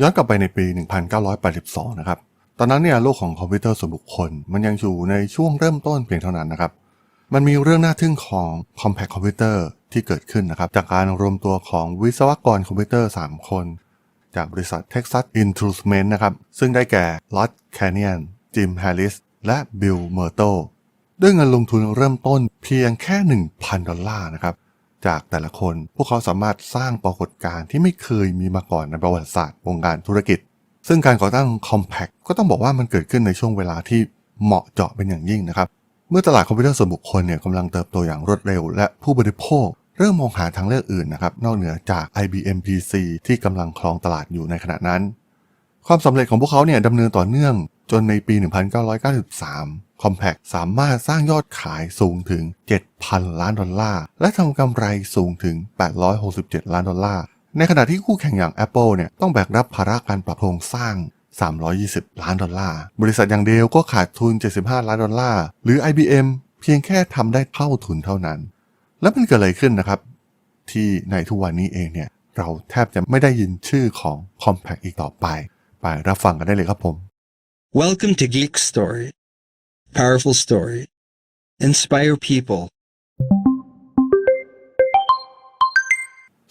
ย้อนกลับไปในปี 1982 นะครับ ตอนนั้นเนี่ยโลกของคอมพิวเตอร์ส่วนบุคคล มันยังอยู่ในช่วงเริ่มต้นเพียงเท่านั้นนะครับ มันมีเรื่องน่าทึ่งของ Compact Computer ที่เกิดขึ้นนะครับ จากการรวมตัวของวิศวกรคอมพิวเตอร์ 3 คน จากบริษัท Texas Instruments นะครับ ซึ่งได้แก่ Rod Canyon Jim Harris และ Bill Merto ด้วยเงินลงทุนเริ่มต้นเพียงแค่ 1,000 ดอลลาร์นะครับ จากแต่ละคน พวกเขาสามารถสร้างปรากฏการณ์ที่ไม่เคยมีมาก่อนในประวัติศาสตร์วงการธุรกิจ ซึ่งการก่อตั้ง Compact ก็ต้องบอกว่ามันเกิดขึ้นในช่วงเวลาที่เหมาะเจาะเป็นอย่างยิ่งนะครับ เมื่อตลาดคอมพิวเตอร์ส่วนบุคคลเนี่ยกำลังเติบโตอย่างรวดเร็ว และผู้บริโภค เริ่มมองหาทางเลือกอื่นนะครับนอกเหนือจาก IBM PC ที่กำลังครองตลาดอยู่ในขณะนั้น ความสำเร็จของพวกเขาเนี่ยดำเนินต่อเนื่องจนในปี 1993 Compact สามารถสร้างยอดขายสูงถึง 7,000 ล้านดอลลาร์ และทำกำไรสูงถึง 867 ล้านดอลลาร์ ในขณะที่คู่แข่งอย่าง Apple เนี่ยต้องแบกรับภาระการปรับโครงสร้าง 320 ล้านดอลลาร์ บริษัทอย่างเดลก็ขาดทุน 75 ล้านดอลลาร์ หรือ IBM เพียงแค่ทำได้เท่าทุนเท่านั้น แล้วมันเกิดอะไรขึ้นนะครับ ที่ในทุกวันนี้เองเนี่ยเราแทบจะไม่ได้ยินชื่อของ Compact อีกต่อไป ไปรับฟังกันได้เลยครับผม Welcome to Geek Story. Powerful story. Inspire people.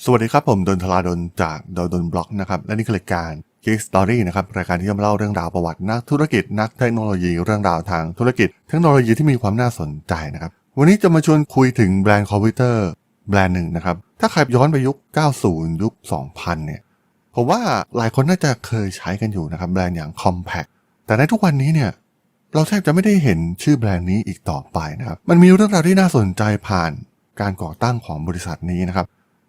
สวัสดีครับผมดนทลาดนจากดนดนบล็อกนะครับ และนี่คือรายการ Geek Story นะครับ รายการที่จะมาเล่าเรื่องราวประวัตินักธุรกิจ นักเทคโนโลยีเรื่องราวทางธุรกิจ เทคโนโลยีที่มีความน่าสนใจนะครับ วันนี้จะมาชวนคุยถึงแบรนด์คอมพิวเตอร์แบรนด์หนึ่งนะครับ ถ้าใครย้อนไปยุค 90 ยุค 2000 เนี่ย ผมว่าหลายคนน่าจะเคยใช้กันอยู่นะครับแบรนด์อย่าง Compact แต่ในทุกวันนี้เนี่ย เราแทบจะไม่ได้เห็นชื่อแบรนด์นี้อีกต่อไปนะครับ มันมีเรื่องราวที่น่าสนใจผ่านการก่อตั้งของบริษัทนี้นะครับ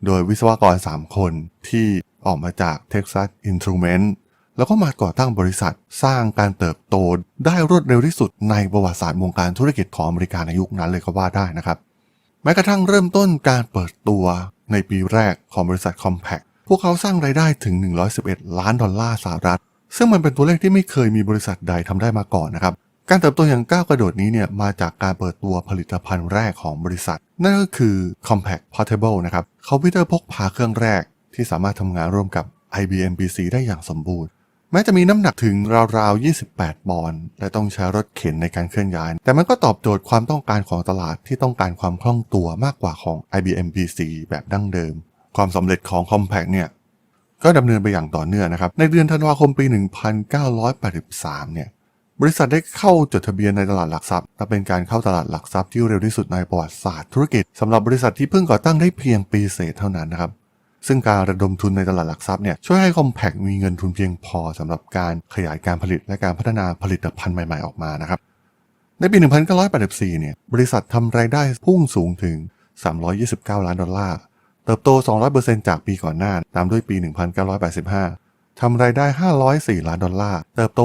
โดยวิศวกร 3 คนที่ออกมาจาก Texas Instruments แล้วก็มาก่อตั้งบริษัทสร้างการเติบโตได้รวดเร็วที่สุดในประวัติศาสตร์วงการธุรกิจของอเมริกาในยุคนั้นเลยก็ว่าได้นะครับ แม้กระทั่งเริ่มต้นการเปิดตัวในปีแรกของบริษัท Compact พวกเขาสร้างรายได้ถึง 111 ล้านดอลลาร์สหรัฐ ซึ่งมันเป็นตัวเลขที่ไม่เคยมีบริษัทใดทำได้มาก่อนนะครับ การเติบโตอย่างก้าวกระโดดนี้เนี่ยมาจากการเปิดตัวผลิตภัณฑ์แรกของบริษัท นั่นก็คือ Compact Portable นะครับคอมพิวเตอร์พกพาเครื่องแรก ที่สามารถทำงานร่วมกับ IBM PC ได้อย่างสมบูรณ์ แม้จะมีน้ำหนักถึงราวๆ 28 ปอนด์และต้องใช้รถเข็นในการเคลื่อนย้าย แต่มันก็ตอบโจทย์ความต้องการของตลาดที่ต้องการความคล่องตัวมากกว่าของ IBM PC แบบดั้งเดิม ความสำเร็จของ Compact เนี่ยก็ดำเนินไปอย่างต่อเนื่องนะครับในเดือนธันวาคมปี 1983 เนี่ย บริษัทได้เข้าจดทะเบียนในตลาดหลักทรัพย์และเป็นการเข้าตลาดหลักทรัพย์ที่เร็วที่สุดในประวัติศาสตร์ธุรกิจสำหรับบริษัทที่เพิ่งก่อตั้งได้เพียงปีเศษเท่านั้นนะครับซึ่งการระดมทุนในตลาดหลักทรัพย์เนี่ยช่วยให้ Compact มีเงินทุนเพียงพอสำหรับการขยายการผลิตและการพัฒนาผลิตภัณฑ์ใหม่ ๆออกมานะครับในปี 1984 เนี่ยบริษัททำรายได้พุ่งสูงถึง 329 ล้านดอลลาร์ เติบโต 200%จากปีก่อนหน้า ตามด้วยปี 1985 ทำรายได้ 504 ล้านดอลลาร์ เติบโต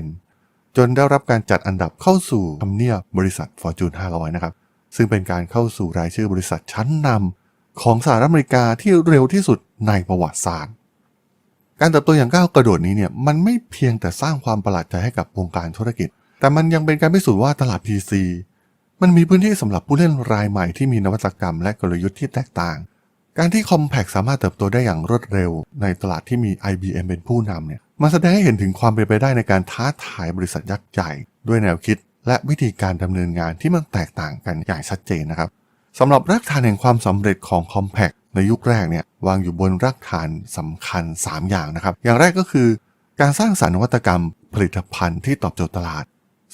53%จนได้รับการจัดอันดับเข้าสู่ทำเนียบบริษัท Fortune 500 นะครับ ซึ่งเป็นการเข้าสู่รายชื่อบริษัทชั้นนำของสหรัฐอเมริกาที่เร็วที่สุดในประวัติศาสตร์ การเติบโตอย่างก้าวกระโดดนี้เนี่ยมันไม่เพียงแต่สร้างความประหลาดใจให้กับวงการธุรกิจ แต่มันยังเป็นการพิสูจน์ว่าตลาด PC มันมีพื้นที่สำหรับผู้เล่นรายใหม่ที่มีนวัตกรรมและกลยุทธ์ที่แตกต่าง การที่ Compact สามารถเติบโตได้อย่างรวดเร็ว ในตลาดที่มี IBM เป็นผู้นำเนี่ยมันแสดงให้เห็นถึงความเป็นไปได้ในการท้าทายบริษัทยักษ์ใหญ่ ด้วยแนวคิด และวิธีการดำเนินงานที่มันแตกต่างกันอย่างชัดเจนนะครับสำหรับรากฐานแห่งความสำเร็จของ Compact ในยุคแรกเนี่ยวางอยู่บนรากฐานสำคัญ 3 อย่างนะครับ อย่างแรกก็คือ การสร้างสรรค์นวัตกรรม ผลิตภัณฑ์ที่ตอบโจทย์ตลาด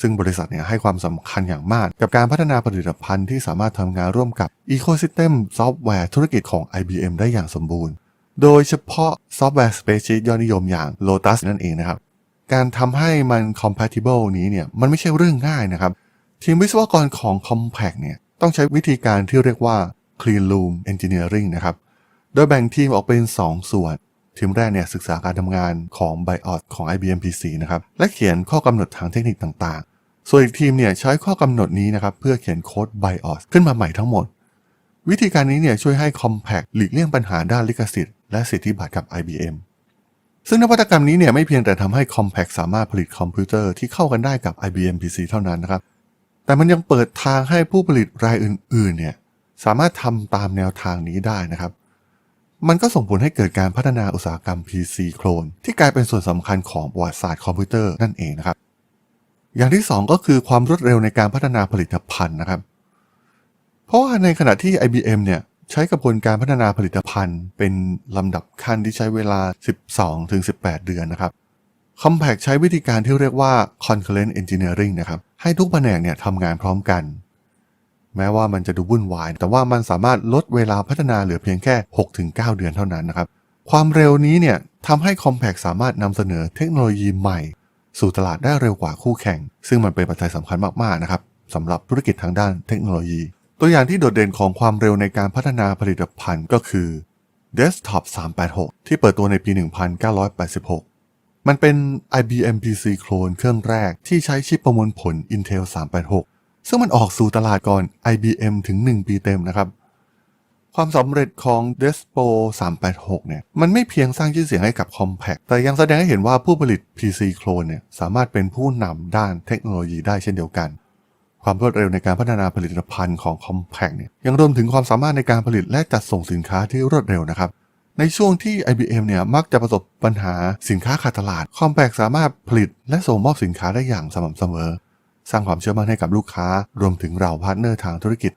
ซึ่งบริษัทเนี่ยให้ความสำคัญอย่างมาก กับการพัฒนาผลิตภัณฑ์ที่สามารถทำงานร่วมกับอีโค y ิสเต็มซอฟต์แวร์ธุรกิจของ IBM ได้อย่างสมบูรณ์ โดยเฉพาะซอฟต์แวร์ Spreadsheet ยอดนิยมอย่าง Lotus นั่นเองนะครับ การทำให้มัน compatible นี้เนี่ยมันไม่ใช่เรื่องง่ายนะครับ ทีมวิศวกรของ Compact เนี่ยต้องใช้วิธีการที่เรียกว่า Clean Room Engineering นะครับ โดยแบ่งทีมออกเป็น 2 ส่วน ทีมแรกเนี่ยศึกษาการทำงานของ BIOS ของ IBM PC นะครับ และเขียนข้อกำหนดทางเทคนิคต่างๆ ส่วนอีกทีมเนี่ยใช้ข้อกำหนดนี้นะครับเพื่อเขียนโค้ด BIOS ขึ้นมาใหม่ทั้งหมด วิธีการนี้เนี่ยช่วยให้ Compact หลีกเลี่ยงปัญหาด้านลิขสิทธิ์และสิทธิบัตรกับ IBM ซึ่งนวัตกรรมนี้เนี่ยไม่เพียงแต่ทำให้ Compact สามารถผลิตคอมพิวเตอร์ที่เข้ากันได้กับ IBM PC เท่านั้นนะครับ แต่มันยังเปิดทางให้ผู้ผลิตรายอื่นๆเนี่ยสามารถทำตามแนวทางนี้ได้นะครับ มันก็ส่งผลให้เกิดการพัฒนาอุตสาหกรรม PC โคลนที่กลายเป็นส่วนสำคัญของประวัติศาสตร์คอมพิวเตอร์นั่นเองนะครับ อย่างที่สองก็คือความรวดเร็วในการพัฒนาผลิตภัณฑ์นะครับ เพราะว่าในขณะที่ IBM เนี่ยใช้กระบวนการพัฒนาผลิตภัณฑ์เป็นลำดับขั้นที่ใช้เวลา 12-18 เดือนนะครับ Compaq ใช้วิธีการที่เรียกว่า concurrent engineering นะครับ ให้ทุกแผนกเนี่ยทำงานพร้อมกัน แม้ว่ามันจะดูวุ่นวาย แต่ว่ามันสามารถลดเวลาพัฒนาเหลือเพียงแค่ 6-9 เดือนเท่านั้นนะครับความเร็วนี้เนี่ยทำให้ Compaq สามารถนำเสนอเทคโนโลยีใหม่ สู่ตลาดได้เร็วกว่าคู่แข่ง ซึ่งมันเป็นปัจจัยสำคัญมากๆนะครับสำหรับธุรกิจทางด้านเทคโนโลยี ตัวอย่างที่โดดเด่นของความเร็วในการพัฒนาผลิตภัณฑ์ก็คือ Desktop 386 ที่เปิดตัวในปี 1986 มันเป็น IBM PC โคลนเครื่องแรกที่ใช้ชิปประมวลผล Intel 386 ซึ่งมันออกสู่ตลาดก่อน IBM ถึง 1 ปีเต็มนะครับ ความสำเร็จของ Despo 386 เนี่ย มันไม่เพียงสร้างชื่อเสียงให้กับ Compaq แต่ยังแสดงให้เห็นว่าผู้ผลิต PC โคลนเนี่ย สามารถเป็นผู้นำด้านเทคโนโลยีได้เช่นเดียวกัน ความรวดเร็วในการพัฒนาผลิตภัณฑ์ของ Compaq เนี่ย ยังรวมถึงความสามารถในการผลิตและจัดส่งสินค้าที่รวดเร็วนะครับในช่วงที่ IBM เนี่ยมักจะประสบปัญหาสินค้าขาดตลาด Compaq สามารถผลิตและส่งมอบสินค้าได้อย่างสม่ำเสมอ สร้างความเชื่อมั่นให้กับลูกค้า รวมถึงเราพาร์ทเนอร์ทางธุรกิจ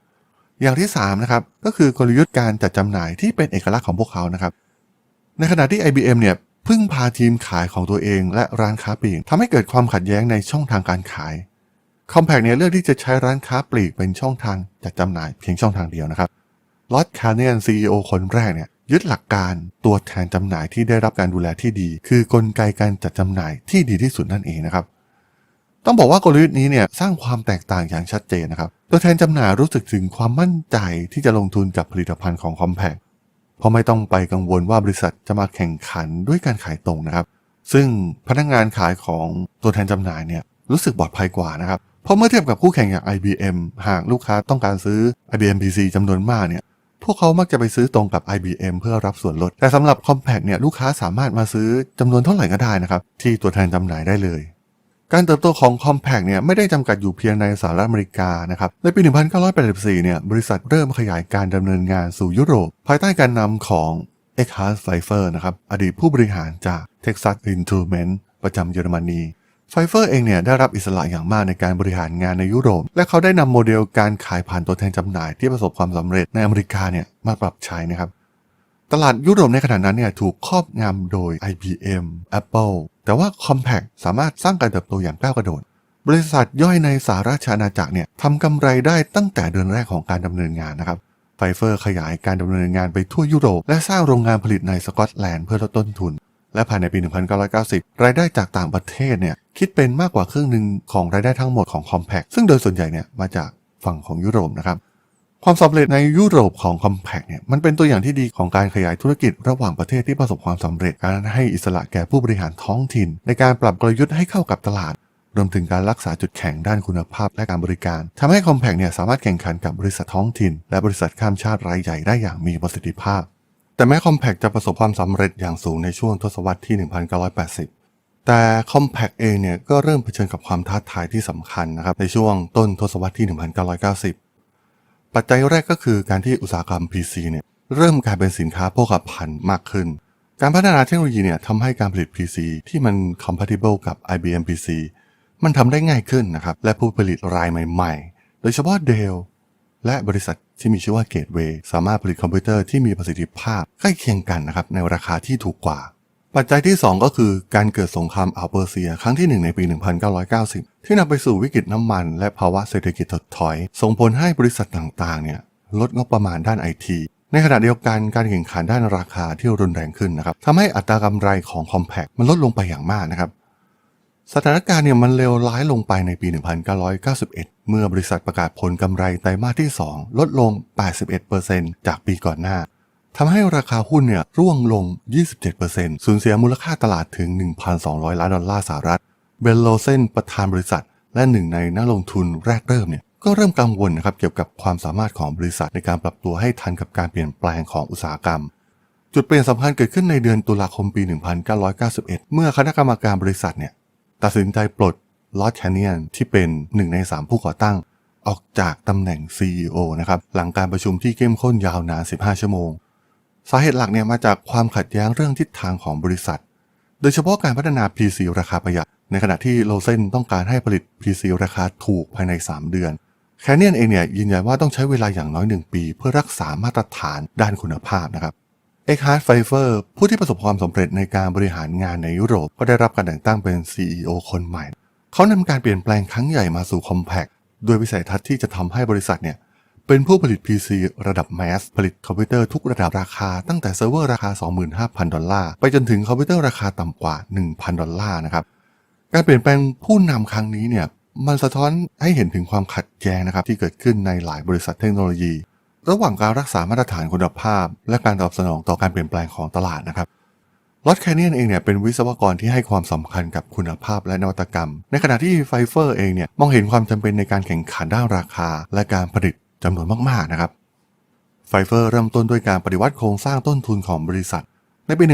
อย่างที่3นะครับก็คือกลยุทธ์การจัดจำหน่ายที่เป็นเอกลักษณ์ของพวกเขานะครับ ในขณะที่ IBM เนี่ยพึ่งพาทีมขายของตัวเอง และร้านค้าปลีกทำให้เกิดความขัดแย้งในช่องทางการขาย Compaq เนี่ยเลือกที่จะใช้ร้านค้าปลีกเป็นช่องทางจัดจำหน่ายเพียงช่องทางเดียวนะครับลอตคาร์เนียน CEO คนแรกเนี่ยยึดหลักการตัวแทนจำหน่ายที่ได้รับการดูแลที่ดี คือกลไกการจัดจำหน่ายที่ดีที่สุดนั่นเองนะครับ ต้องบอกว่ากลยุทธ์นี้เนี่ยสร้างความแตกต่างอย่างชัดเจนนะครับ ตัวแทนจำหน่ายรู้สึกถึงความมั่นใจที่จะลงทุนกับผลิตภัณฑ์ของ Compaq เพราะไม่ต้องไปกังวลว่าบริษัทจะมาแข่งขันด้วยการขายตรงนะครับ ซึ่งพนักงานขายของตัวแทนจำหน่ายเนี่ยรู้สึกปลอดภัยกว่านะครับ เพราะเมื่อเทียบกับคู่แข่งอย่าง IBM หากลูกค้าต้องการซื้อ IBM PC จำนวนมากเนี่ยพวกเขามักจะไปซื้อตรงกับ IBM เพื่อรับส่วนลด แต่สำหรับ Compaq เนี่ยลูกค้าสามารถมาซื้อจำนวนเท่าไหร่ก็ได้นะครับที่ตัวแทนจำหน่ายได้เลย การเติบโตของ Compaq เนี่ยไม่ได้จำกัดอยู่เพียงในสหรัฐอเมริกานะครับในปี 1984 เนี่ยบริษัทเริ่มขยายการดำเนินงานสู่ยุโรป ภายใต้การนำของ e c k h a r d Pfeiffer นะครับอดีตผู้บริหารจาก Texas Instruments ประจำเยอรมนีไฟเฟอร์เองเนี่ยได้รับอิสระอย่างมากในการบริหารงานในยุโรป และเขาได้นำโมเดลการขายผ่านตัวแทนจำหน่ายที่ประสบความสำเร็จในอเมริกาเนี่ยมาปรับใช้นะครับ ตลาดยุโรปในขณะนั้นเนี่ยถูกครอบงำโดย IBM Apple แต่ว่า Compaq สามารถสร้างการเติบโตอย่างก้าวกระโดด บริษัทย่อยในสหราชอาณาจักรเนี่ยทำกำไรได้ตั้งแต่เดือนแรกของการดำเนินงานนะครับไฟเฟอร์ขยายการดำเนินงานไปทั่วยุโรป และสร้างโรงงานผลิตในสกอตแลนด์เพื่อลดต้นทุน และภายในปี 1990 รายได้จากต่างประเทศเนี่ยคิดเป็นมากกว่าครึ่งหนึ่งของรายได้ทั้งหมดของ Compaq ซึ่งโดยส่วนใหญ่เนี่ยมาจากฝั่งของยุโรปนะครับ ความสำเร็จในยุโรปของ Compaq เนี่ยมันเป็นตัวอย่างที่ดีของการขยายธุรกิจระหว่างประเทศที่ประสบความสำเร็จการให้อิสระแก่ผู้บริหารท้องถิ่น ในการปรับกลยุทธ์ให้เข้ากับตลาด รวมถึงการรักษาจุดแข็งด้านคุณภาพและการบริการทำให้ Compaq เนี่ยสามารถแข่งขันกับบริษัทท้องถิ่น และบริษัทข้ามชาติรายใหญ่ได้อย่างมีประสิทธิภาพ แต่แม้ Compaq จะประสบความสำเร็จอย่างสูงในช่วงทศวรรษที่ 1980แต่ Compaq เองเนี่ยก็เริ่มเผชิญกับความท้าทายที่สำคัญนะครับในช่วงต้นทศวรรษที่ 1990 ปัจจัยแรกก็คือการที่อุตสาหกรรม PC เนี่ยเริ่มกลายเป็นสินค้าโภคภัณฑ์มากขึ้น การพัฒนาเทคโนโลยีเนี่ยทำให้การผลิต PC ที่มัน compatible กับ IBM PC มันทำได้ง่ายขึ้นนะครับ และผู้ผลิตรายใหม่ๆ โดยเฉพาะ Dell และบริษัทที่มีชื่อว่า Gateway สามารถผลิตคอมพิวเตอร์ที่มีประสิทธิภาพใกล้เคียงกันนะครับในราคาที่ถูกกว่า ปัจจัยที่ 2 ก็คือการเกิดสงครามอัลเปอร์เซีย ครั้งที่ 1 ในปี 1990 ที่นำไปสู่วิกฤตน้ำมัน และภาวะเศรษฐกิจถดถอย ส่งผลให้บริษัทต่างๆเนี่ยลดงบประมาณด้านไอทีในขณะเดียวกันการแข่งขันด้านราคาที่รุนแรงขึ้นนะครับทำให้อัตรากำไรของ Compaq มันลดลงไปอย่างมากนะครับ สถานการณ์เนี่ยมันเลวร้ายลงไปในปี 1991 เมื่อบริษัทประกาศผลกำไรไตรมาสที่ 2 ลดลง 81%จากปีก่อนหน้า ทำให้ราคาหุ้นเนี่ยร่วงลง 27%สูญเสียมูลค่าตลาดถึง 1,200 ล้านดอลลาร์สหรัฐ เบนโลเซนประธานบริษัท และหนึ่งในนักลงทุนแรกเริ่มเนี่ยก็เริ่มกังวลนะครับเกี่ยวกับความสามารถของบริษัทในการปรับตัวให้ทันกับการเปลี่ยนแปลงของอุตสาหกรรม จุดเปลี่ยนสำคัญเกิดขึ้นในเดือนตุลาคมปี 1991 เมื่อคณะกรรมการบริษัทเนี่ยตัดสินใจปลดลอสแคนเนียนที่เป็นหนึ่งใน 3 ผู้ก่อตั้ง ออกจากตำแหน่ง CEO นะครับหลังการประชุมที่เข้มข้นยาวนาน 15 ชั่วโมง สาเหตุหลักเนี่ยมาจากความขัดแย้งเรื่องทิศทางของบริษัท โดยเฉพาะการพัฒนา PC ราคาประหยัด ในขณะที่โลเซนต้องการให้ผลิต PC ราคาถูกภายใน 3 เดือน แคเนียนเองเนี่ยยืนยันว่าต้องใช้เวลาอย่างน้อย 1 ปี เพื่อรักษามาตรฐานด้านคุณภาพนะครับเอ็กฮาร์ดไฟเฟอร์ผู้ที่ประสบความสำเร็จในการบริหารงานในยุโรปก็ได้รับการแต่งตั้งเป็น CEO คนใหม่ เขานำการเปลี่ยนแปลงครั้งใหญ่มาสู่คอมแพ t โดยวิสัยทัศน์ที่จะทำให้บริษัทเนี่ย เป็นผู้ผลิต PC ระดับแมส ผลิตคอมพิวเตอร์ทุกระดับราคาตั้งแต่เซิร์ฟเวอร์ราคา 25,000 ดอลลาร์ ไปจนถึงคอมพิวเตอร์ราคาต่ำกว่า 1,000 ดอลลาร์นะครับ การเปลี่ยนแปลงผู้นำครั้งนี้เนี่ยมันสะท้อนให้เห็นถึงความขัดแย้งนะครับที่เกิดขึ้นในหลายบริษัทเทคโนโลยี ระหว่างการรักษามาตรฐานคุณภาพ และการตอบสนองต่อการเปลี่ยนแปลงของตลาดนะครับลอตแคเนียนเองเนี่ยเป็นวิศวกรที่ให้ความสำคัญกับคุณภาพและนวัตกรรม ในขณะที่ไฟเฟอร์เองเนี่ยมองเห็นความจำเป็นในการแข่งขันด้านราคา และการผลิต จำนวนมากๆนะครับไฟเฟอร์เริ่มต้นด้วยการปฏิวัติโครงสร้างต้นทุนของบริษัท ในปี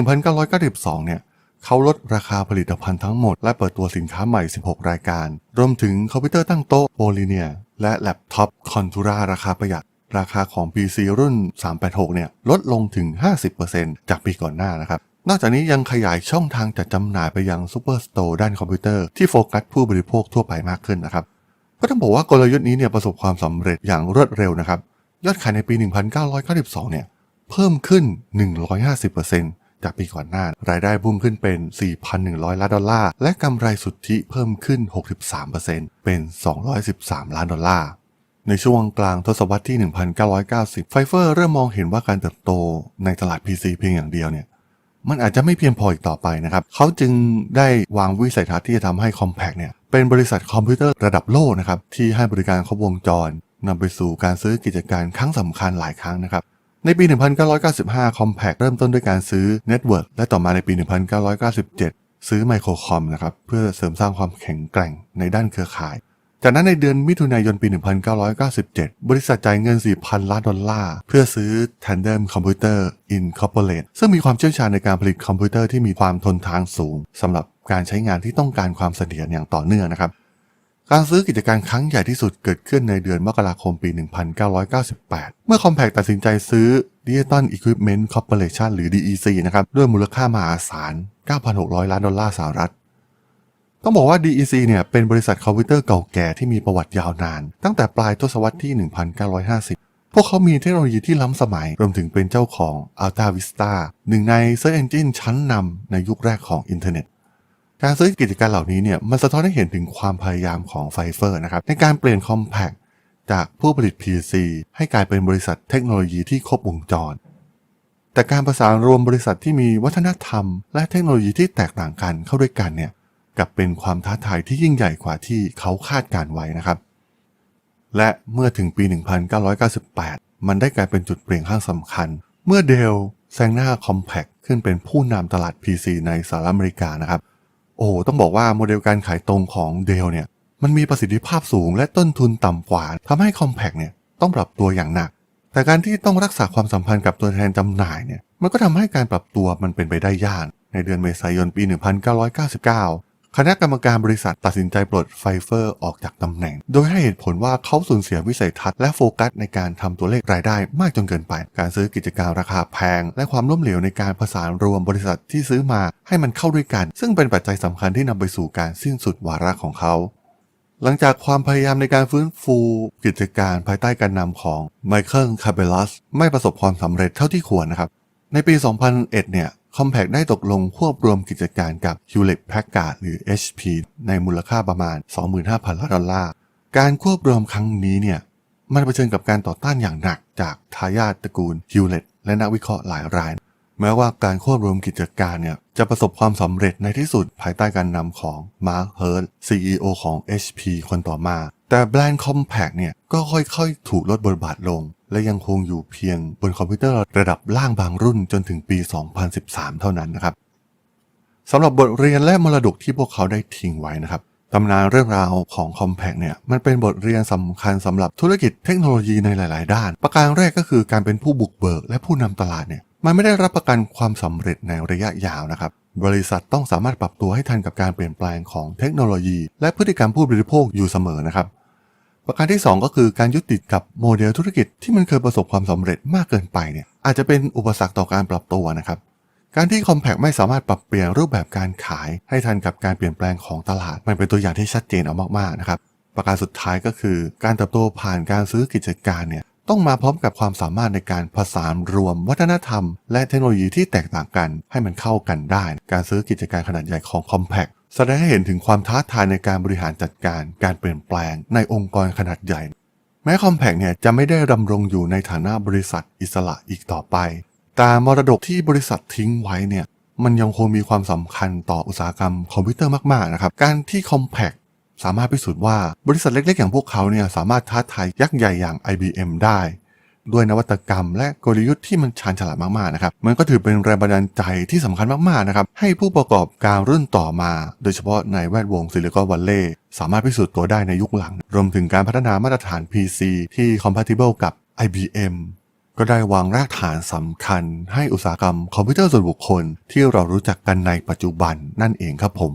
1992 เนี่ยเขาลดราคาผลิตภัณฑ์ทั้งหมด และเปิดตัวสินค้าใหม่ 16 รายการ รวมถึงคอมพิวเตอร์ตั้งโต๊ะโ o ลิเนีย และแล็ปท็อปคอนทูราราคาประหยัด ราคาของ PC รุ่น 386 เนี่ยลดลงถึง 50%จากปีก่อนหน้านะครับ นอกจากนี้ยังขยายช่องทางจัดจำหน่ายไปยังซูเปอร์สโตร์ด้านคอมพิวเตอร์ที่โฟกัสผู้บริโภคทั่วไปมากขึ้นนะครับ ก็ต้องบอกว่ากลยุทธ์นี้เนี่ยประสบความสำเร็จอย่างรวดเร็วนะครับ ยอดขายในปี 1992 เนี่ยเพิ่มขึ้น 150%จากปีก่อนหน้า รายได้พุ่งขึ้นเป็น 4,100 ล้านดอลลาร์ และกำไรสุทธิเพิ่มขึ้น 63%เป็น 213 ล้านดอลลาร์ในช่วงกลางทศวรรษที่ 1990 ไฟเฟอร์เริ่มมองเห็นว่าการเติบโตในตลาด PC เพียงอย่างเดียวเนี่ย มันอาจจะไม่เพียงพออีกต่อไปนะครับเขาจึงได้วางวิสัยทัศน์ที่จะทำให้ Compaq เนี่ยเป็นบริษัทคอมพิวเตอร์ระดับโลกนะครับที่ให้บริการครบวงจรนำไปสู่การซื้อกิจการครั้งสำคัญหลายครั้งนะครับในปี 1995 Compaq เริ่มต้นด้วยการซื้อ Network และต่อมาในปี 1997 ซื้อ Microcom นะครับเพื่อเสริมสร้างความแข็งแกร่งในด้านเครือข่าย จากนั้นในเดือนมิถุนายนปี 1997 บริษัทจ่ายเงิน 4,000 ล้านดอลลาร์ เพื่อซื้อ Tandem Computer Incorporated ซึ่งมีความเชี่ยวชาญในการผลิตคอมพิวเตอร์ที่มีความทนทานสูงสำหรับการใช้งานที่ต้องการความเสถียรอย่างต่อเนื่องนะครับการซื้อกิจการครั้งใหญ่ที่สุดเกิดขึ้นในเดือนมกราคมปี 1998 เมื่อ Compaq ตัดสินใจซื้อ Digital Equipment Corporation หรือ DEC นะครับด้วยมูลค่ามหาศาล 9,600 ล้านดอลลาร์สหรัฐ ต้องบอกว่า DEC เนี่ยเป็นบริษัทคอมพิวเตอร์เก่าแก่ที่มีประวัติยาวนาน ตั้งแต่ปลายทศวรรษที่ 1950 พวกเขามีเทคโนโลยีที่ล้ำสมัย รวมถึงเป็นเจ้าของ Alta Vista หนึ่งใน Search Engine ชั้นนำในยุคแรกของอินเทอร์เน็ตการซื้อกิจการเหล่านี้เนี่ยมันสะท้อนให้เห็นถึงความพยายามของไฟเฟอร์นะครับในการเปลี่ยน Compact จากผู้ผลิต PC ให้กลายเป็นบริษัทเทคโนโลยีที่ครบวงจร แต่การประสานรวมบริษัทที่มีวัฒนธรรม และเทคโนโลยีที่แตกต่างกันเข้าด้วยกันเนี่ย กับเป็นความท้าทายที่ยิ่งใหญ่กว่าที่เขาคาดการไว้นะครับ และเมื่อถึงปี 1998 มันได้กลายเป็นจุดเปลี่ยนข้างสำคัญ เมื่อเดลแซงหน้า Compact ขึ้นเป็นผู้นำตลาด PC ในสหรัฐอเมริกานะครับ โอ้ต้องบอกว่าโมเดลการขายตรงของเดลเนี่ยมันมีประสิทธิภาพสูงและต้นทุนต่ำกว่าทำให้ Compact เนี่ยต้องปรับตัวอย่างหนัก แต่การที่ต้องรักษาความสัมพันธ์กับตัวแทนจำหน่ายเนี่ยมันก็ทำให้การปรับตัวมันเป็นไปได้ยากในเดือนเมษายนปี 1999 คณะกรรมการบริษัทตัดสินใจปลดไฟเฟอร์ออกจากตำแหน่ง โดยให้เหตุผลว่าเขาสูญเสียวิสัยทัศน์และโฟกัสในการทำตัวเลขรายได้มากจนเกินไป การซื้อกิจการราคาแพง และความล้มเหลวในการผสานรวมบริษัทที่ซื้อมาให้มันเข้าด้วยกัน ซึ่งเป็นปัจจัยสำคัญที่นำไปสู่การสิ้นสุดวาระของเขาหลังจากความพยายามในการฟื้นฟูกิจการภายใต้การนำของไมเคิลคาเบลัสไม่ประสบความสำเร็จเท่าที่ควรนะครับ ในปี 2001 เนี่ย Compaq ได้ตกลงควบรวมกิจการกับ Hewlett Packard หรือ HP ในมูลค่าประมาณ 25,000 ล้านดอลลาร์ การควบรวมครั้งนี้เนี่ยมันเผชิญกับการต่อต้านอย่างหนักจากทายาทตระกูล Hewlett และนักวิเคราะห์หลายราย แม้ว่าการควบรวมกิจการเนี่ยจะประสบความสำเร็จในที่สุดภายใต้การนำของ Mark Hurd CEO ของ HP คนต่อมา แต่แบรนด์ Compaq เนี่ยก็ค่อยๆ ถูกลดบทบาทลง และยังคงอยู่เพียงบนคอมพิวเตอร์ระดับล่างบางรุ่นจนถึงปี 2013 เท่านั้นนะครับสำหรับบทเรียนและมรดกที่พวกเขาได้ทิ้งไว้นะครับตำนานเรื่องราวของ Compaq เนี่ยมันเป็นบทเรียนสำคัญสำหรับธุรกิจเทคโนโลยีในหลาย ๆ ด้าน ประการแรกก็คือการเป็นผู้บุกเบิกและผู้นำตลาดเนี่ยมันไม่ได้รับประกันความสำเร็จในระยะยาวนะครับบริษัทต้องสามารถปรับตัวให้ทันกับการเปลี่ยนแปลงของเทคโนโลยี และพฤติกรรมผู้บริโภคอยู่เสมอนะครับ ประการที่ 2 ก็คือการยึดติดกับโมเดลธุรกิจที่มันเคยประสบความสำเร็จมากเกินไปเนี่ยอาจจะเป็นอุปสรรคต่อการปรับตัวนะครับ การที่ Compact ไม่สามารถปรับเปลี่ยนรูปแบบการขายให้ทันกับการเปลี่ยนแปลงของตลาด มันเป็นตัวอย่างที่ชัดเจนเอามากๆนะครับประการสุดท้ายก็คือ การเติบโตผ่านการซื้อกิจการเนี่ยต้องมาพร้อมกับความสามารถในการผสานรวม วัฒนธรรม และเทคโนโลยีที่แตกต่างกัน ให้มันเข้ากันได้ การซื้อกิจการขนาดใหญ่ของ Compact แสดงให้เห็นถึงความท้าทายในการบริหารจัดการการเปลี่ยนแปลงในองค์กรขนาดใหญ่ แม้ Compact เนี่ยจะไม่ได้ดำรงอยู่ในฐานะบริษัทอิสระอีกต่อไป แต่มรดกที่บริษัททิ้งไว้เนี่ยมันยังคงมีความสำคัญต่ออุตสาหกรรมคอมพิวเตอร์มากๆนะครับ การที่ Compact สามารถพิสูจน์ว่าบริษัทเล็กๆ อย่างพวกเขาเนี่ยสามารถท้าทายยักษ์ใหญ่อย่าง IBM ได้ ด้วยนวัตกรรม และกลยุทธ์ที่มันชาญฉลาดมากๆนะครับมันก็ถือเป็นแรงบันดาลใจที่สำคัญมากๆนะครับให้ผู้ประกอบการรุ่นต่อมา โดยเฉพาะในแวดวงซิลิคอนวัลเลย์สามารถพิสูจน์ตัวได้ในยุคหลัง รวมถึงการพัฒนามาตรฐาน PC ที่ compatible กับ IBM ก็ได้วางรากฐานสำคัญให้อุตสาหกรรมคอมพิวเตอร์ส่วนบุคคลที่เรารู้จักกันในปัจจุบันนั่นเองครับผม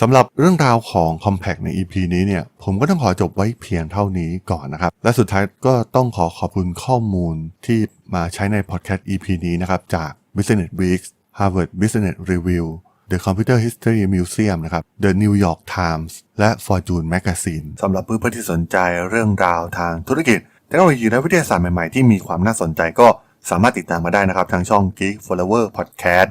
สำหรับเรื่องราวของ Compact ใน EP นี้เนี่ยผมก็ต้องขอจบไว้เพียงเท่านี้ก่อนนะครับ และสุดท้ายก็ต้องขอขอบคุณข้อมูลที่มาใช้ในพอดแคสต์ EP นี้นะครับจาก Business Week Harvard Business Review The Computer History Museum นะครับ The New York Times และ Fortune Magazine สำหรับเพื่อนๆที่สนใจเรื่องราวทางธุรกิจเทคโนโลยีและวิทยาศาสตร์ใหม่ๆที่มีความน่าสนใจก็สามารถติดตามมาได้นะครับทางช่อง Geek Flower Podcast